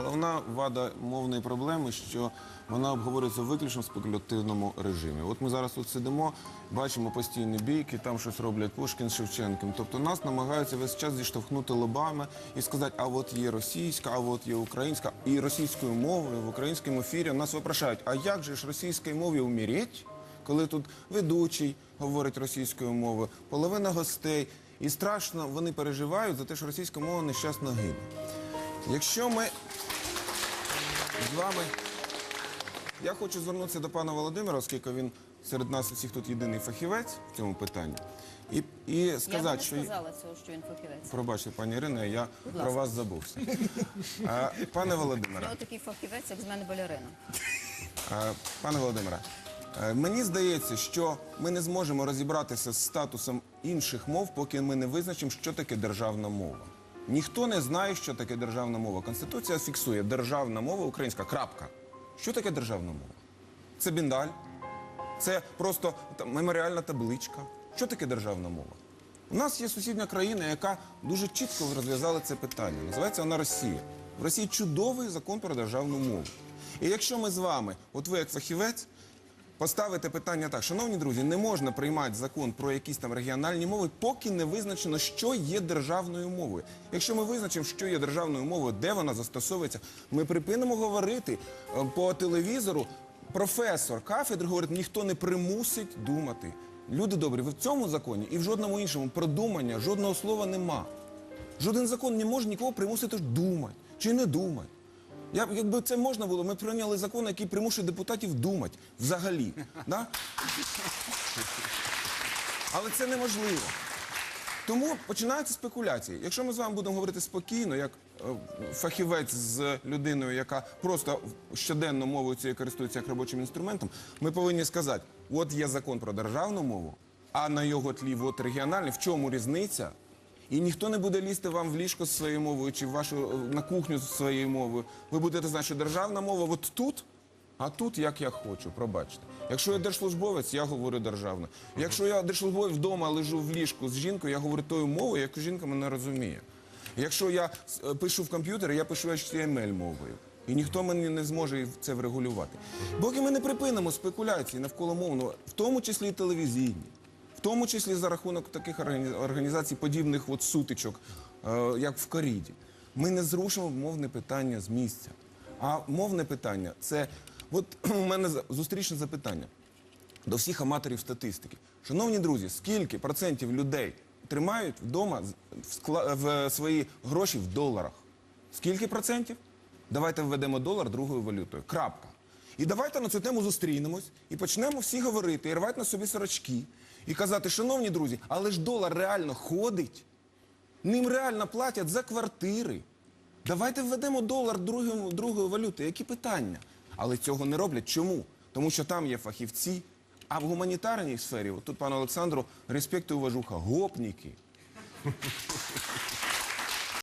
головна вада мовної проблеми, що вона обговорюється виключно в спекулятивному режимі. От ми зараз тут сидимо, бачимо постійні бійки, там щось роблять Пушкін з Шевченком. Тобто нас намагаються весь час зіштовхнути лобами і сказати, а от є російська, а от є українська. І російською мовою в українському ефірі нас випрошають, а як же ж російській мові уміріть? Коли тут ведучий говорить російською мовою, половина гостей, і страшно вони переживають за те, що російська мова нещасно гине. Якщо ми з вами. Я хочу звернутися до пана Володимира, оскільки він серед нас всіх тут єдиний фахівець в цьому питанні. І, і Я не що. сказала цього, що він фахівець. Пробачте, пані Ірино, я Будь про ласка. вас забувся. А, пане Володимире, нього такий фахівець, як з мене балерина. Е, Пане Володимире, е, мені здається, що ми не зможемо розібратися з статусом інших мов, поки ми не визначимо, що таке державна мова. Ніхто не знає, що таке державна мова. Конституція фіксує державна мова українська. Крапка. Що таке державна мова? Це біндаль, це просто там, меморіальна табличка. Що таке державна мова? У нас є сусідня країна, яка дуже чітко розв'язала це питання. Називається вона Росія. В Росії чудовий закон про державну мову. І якщо ми з вами, от ви як фахівець, поставите питання так, шановні друзі, не можна приймати закон про якісь там регіональні мови, поки не визначено, що є державною мовою. Якщо ми визначимо, що є державною мовою, де вона застосовується, ми припинимо говорити е, по телевізору. Професор кафедри говорить, ніхто не примусить думати. Люди добрі, в цьому законі і в жодному іншому продумання жодного слова нема. Жоден закон не може нікого примусити думати чи не думати. Я, якби це можна було, ми прийняли закон, який примушує депутатів думати взагалі. Да? Але це неможливо. Тому починаються спекуляції. Якщо ми з вами будемо говорити спокійно, як е, фахівець з людиною, яка просто щоденно мовою цією користується як робочим інструментом, ми повинні сказати: от є закон про державну мову, а на його тлі от регіональний, в чому різниця? І ніхто не буде лізти вам в ліжко з своєю мовою чи в вашу е, на кухню з своєю мовою. Ви будете знати, що державна мова от тут, а тут як я хочу, пробачте. Якщо я держслужбовець, я говорю державно. Якщо я держслужбовець вдома лежу в ліжку з жінкою, я говорю тою мовою, яку жінка мене розуміє. Якщо я е, пишу в комп'ютері, я пишу HTML мовою. І ніхто мені не зможе це врегулювати. Поки ми не припинимо спекуляції навколо мовного, в тому числі і телевізійні, в тому числі за рахунок таких організацій, подібних от сутичок, е, як в Коріді, ми не зрушимо мовне питання з місця. А мовне питання це от у мене зустрічне запитання до всіх аматорів статистики. Шановні друзі, скільки процентів людей тримають вдома в, в свої гроші в доларах? Скільки процентів? Давайте введемо долар другою валютою. Крапка. І давайте на цю тему зустрінемось і почнемо всі говорити, і рвати на собі сорочки, і казати, шановні друзі, але ж долар реально ходить. Ним реально платять за квартири. Давайте введемо долар другим, другою валютою. Які питання? Але цього не роблять. Чому? Тому що там є фахівці. А в гуманітарній сфері, тут пану Олександру, респект і уважуха, гопніки.